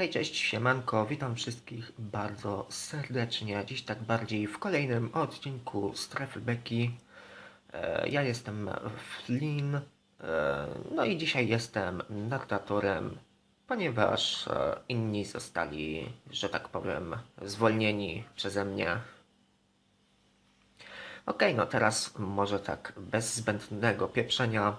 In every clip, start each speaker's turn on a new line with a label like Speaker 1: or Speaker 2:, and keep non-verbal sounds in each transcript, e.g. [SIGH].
Speaker 1: Hej, cześć, siemanko, witam wszystkich bardzo serdecznie. Dziś tak bardziej w kolejnym odcinku Strefy Beki. E, ja jestem Flynn, e, no i dzisiaj jestem narratorem, ponieważ e, inni zostali, że tak powiem, zwolnieni przeze mnie. Okej, no teraz może tak bez zbędnego pieprzenia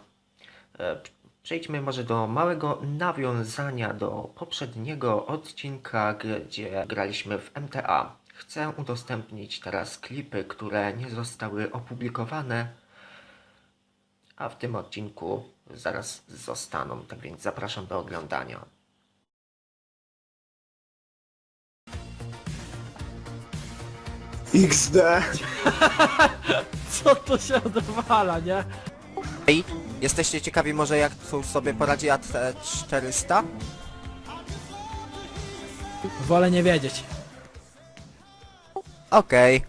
Speaker 1: Przejdźmy może do małego nawiązania do poprzedniego odcinka, gdzie graliśmy w MTA. Chcę udostępnić teraz klipy, które nie zostały opublikowane, a w tym odcinku zaraz zostaną, tak więc zapraszam do oglądania.
Speaker 2: XD. [LAUGHS]
Speaker 3: Co to się odwala, nie?
Speaker 4: Ej, jesteście ciekawi może jak tu sobie poradzi AT400?
Speaker 3: Wolę nie wiedzieć.
Speaker 4: Okej.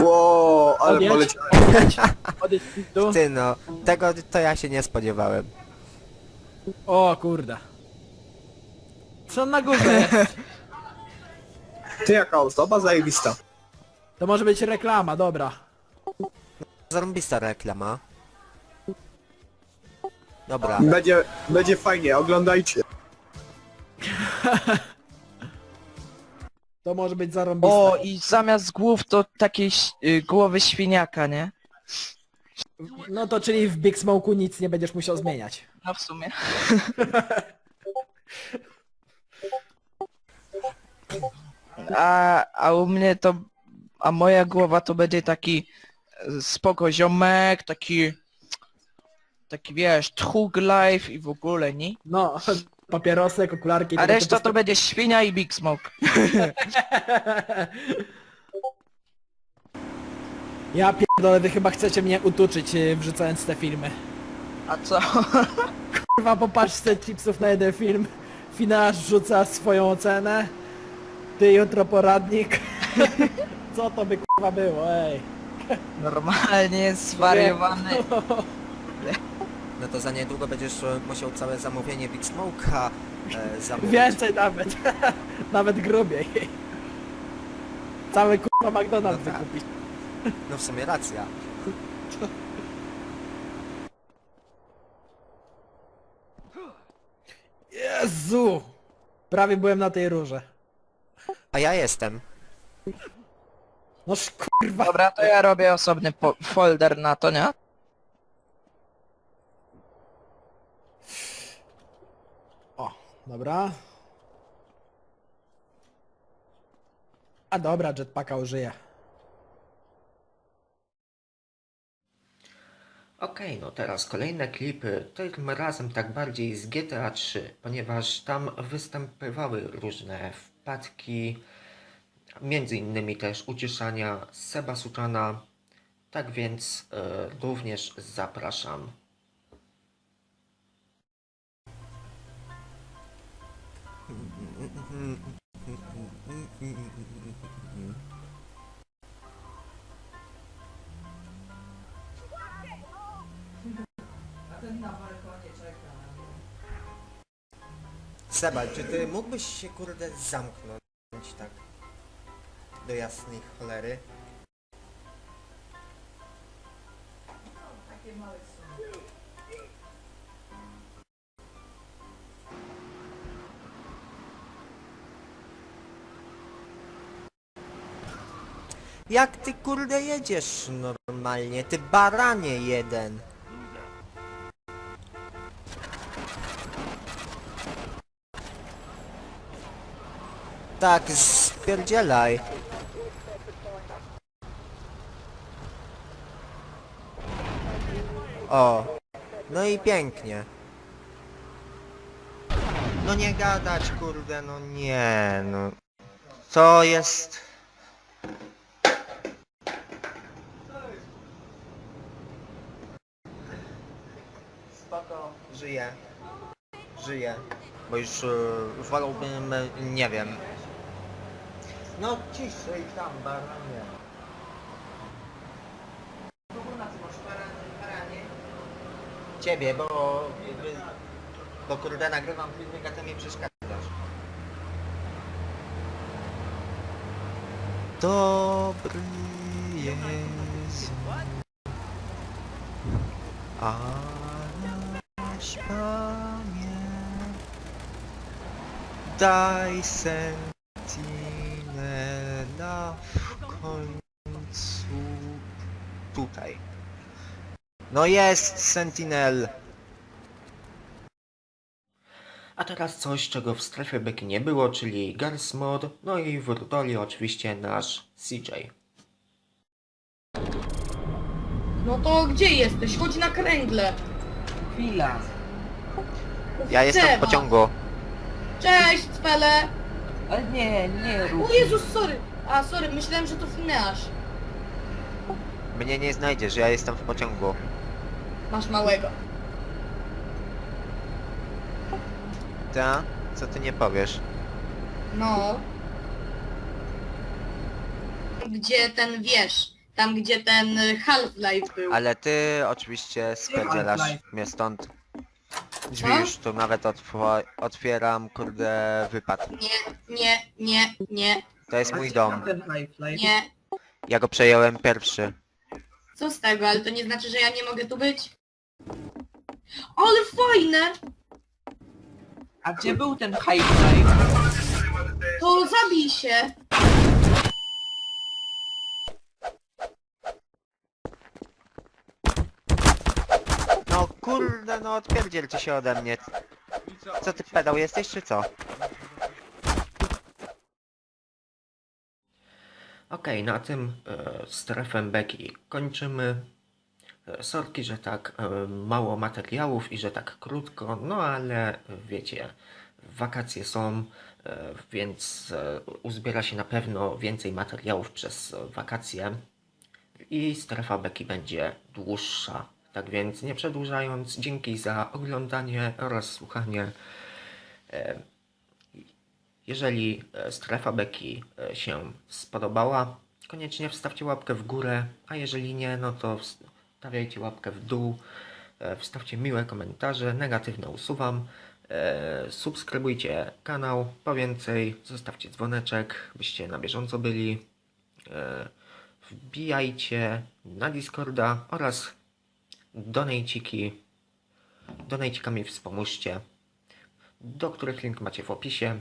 Speaker 2: Ło, ale
Speaker 3: Odjedź.
Speaker 2: poleciałem.
Speaker 3: Odejdź.
Speaker 4: Ty no, tego to ja się nie spodziewałem.
Speaker 3: O kurde. Co na górze jest? [LAUGHS]
Speaker 2: Ty jaka osoba zajebista.
Speaker 3: To może być reklama, dobra.
Speaker 4: Zarąbista reklama. Dobra,
Speaker 2: Będzie, będzie fajnie, oglądajcie. [LAUGHS]
Speaker 3: To może być zarąbiste.
Speaker 5: O, i zamiast głów to takie ś- y, głowy świniaka, nie?
Speaker 3: No to czyli w Big Smoke'u nic nie będziesz musiał zmieniać.
Speaker 5: No w sumie. [LAUGHS] A, a u mnie to... A moja głowa to będzie taki spoko ziomek, taki... Taki wiesz, trug life i w ogóle, nie?
Speaker 3: No, [LAUGHS] papierosek, okularki...
Speaker 5: A
Speaker 3: tego
Speaker 5: reszta
Speaker 3: typu
Speaker 5: to będzie świnia i Big Smoke. [LAUGHS]
Speaker 3: Ja pierdolę, wy chyba chcecie mnie utuczyć y, wrzucając te filmy.
Speaker 5: A co? [LAUGHS]
Speaker 3: Kurwa, popatrz te chipsów na jeden film. Finasz rzuca swoją ocenę. Ty jutro poradnik. Co to by kurwa było, ej.
Speaker 5: Normalnie zwariowany.
Speaker 4: no to za niedługo będziesz e, musiał całe zamówienie Big Smoke'a e, zamówić.
Speaker 3: Więcej nawet. [LAUGHS] nawet grubiej. Cały kurwa McDonald's
Speaker 4: No tak.
Speaker 3: wykupić.
Speaker 4: No w sumie racja.
Speaker 3: Jezu! Prawie byłem na tej rurze.
Speaker 4: A ja jestem.
Speaker 3: Noż kurwa.
Speaker 5: Dobra, to ja robię osobny po- folder na to, nie?
Speaker 3: O, dobra. A dobra, jetpacka użyję.
Speaker 1: Okej, no teraz kolejne klipy, tym razem tak bardziej z GTA 3, ponieważ tam występowały różne wpadki, między innymi też uciszania Seba Suczana, tak więc e, również zapraszam.
Speaker 4: Seba, czy ty mógłbyś się kurde zamknąć tak? Do jasnej cholery. Jak ty kurde jedziesz normalnie, ty baranie jeden. Tak, spierdzielaj. O, no i pięknie. No nie gadać, kurde, no nie, no. To jest... Spoko, żyję. Żyję. Bo już e, wolałbym, e, nie wiem. No ciszej tam, baranie. Ciebie, bo jakby Bo kurde nagrywam filmik, a ty mi przeszkadzasz. Dobry Jezu. A nasz Panie, daj sentinela No jest sentinel.
Speaker 1: A teraz coś, czego w strefie beki nie było, czyli Gars Mod, no i w roli oczywiście nasz CJ.
Speaker 6: No to gdzie jesteś? Chodź na kręgle.
Speaker 5: Chwila.
Speaker 4: Ja jestem w pociągu.
Speaker 6: Cześć, Cpele.
Speaker 5: Ale nie, nie rób.
Speaker 6: O Jezus, sorry. A, sorry, myślałem, że to Fineasz.
Speaker 4: Mnie nie znajdziesz, ja jestem w pociągu.
Speaker 6: Masz małego.
Speaker 4: Ta? Co ty nie powiesz?
Speaker 6: No. Gdzie ten, wiesz, tam gdzie ten Half-Life był.
Speaker 4: Ale ty oczywiście spierdzielasz mnie stąd. Drzwi
Speaker 6: Co?
Speaker 4: już tu nawet otw- otwieram, kurde, wypad.
Speaker 6: Nie, nie, nie, nie,
Speaker 4: To jest mój dom.
Speaker 6: nie.
Speaker 4: Ja go przejąłem pierwszy.
Speaker 6: Co z tego, ale to nie znaczy, że ja nie mogę tu być. Ale fajne!
Speaker 5: A gdzie był ten hype life?
Speaker 6: To zabij się.
Speaker 4: No kurde, no odpierdzielcie się ode mnie. Co ty pedał jesteś, czy co?
Speaker 1: Okej, na tym e, strefę beki kończymy. E, sorki, że tak e, mało materiałów i że tak krótko, no ale wiecie, wakacje są, e, więc e, uzbiera się na pewno więcej materiałów przez wakacje i strefa beki będzie dłuższa. Tak więc nie przedłużając, dzięki za oglądanie oraz słuchanie. E, jeżeli e, strefa beki e, się spodobała, koniecznie wstawcie łapkę w górę, a jeżeli nie, no to wstawiajcie łapkę w dół, e, wstawcie miłe komentarze, negatywne usuwam, subskrybujcie kanał, po więcej, zostawcie dzwoneczek, byście na bieżąco byli, wbijajcie na Discorda oraz donejciki, donejcikami wspomóżcie do których link macie w opisie.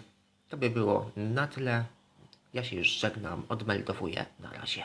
Speaker 1: To by było na tyle. Ja się już żegnam, odmeldowuję. Na razie.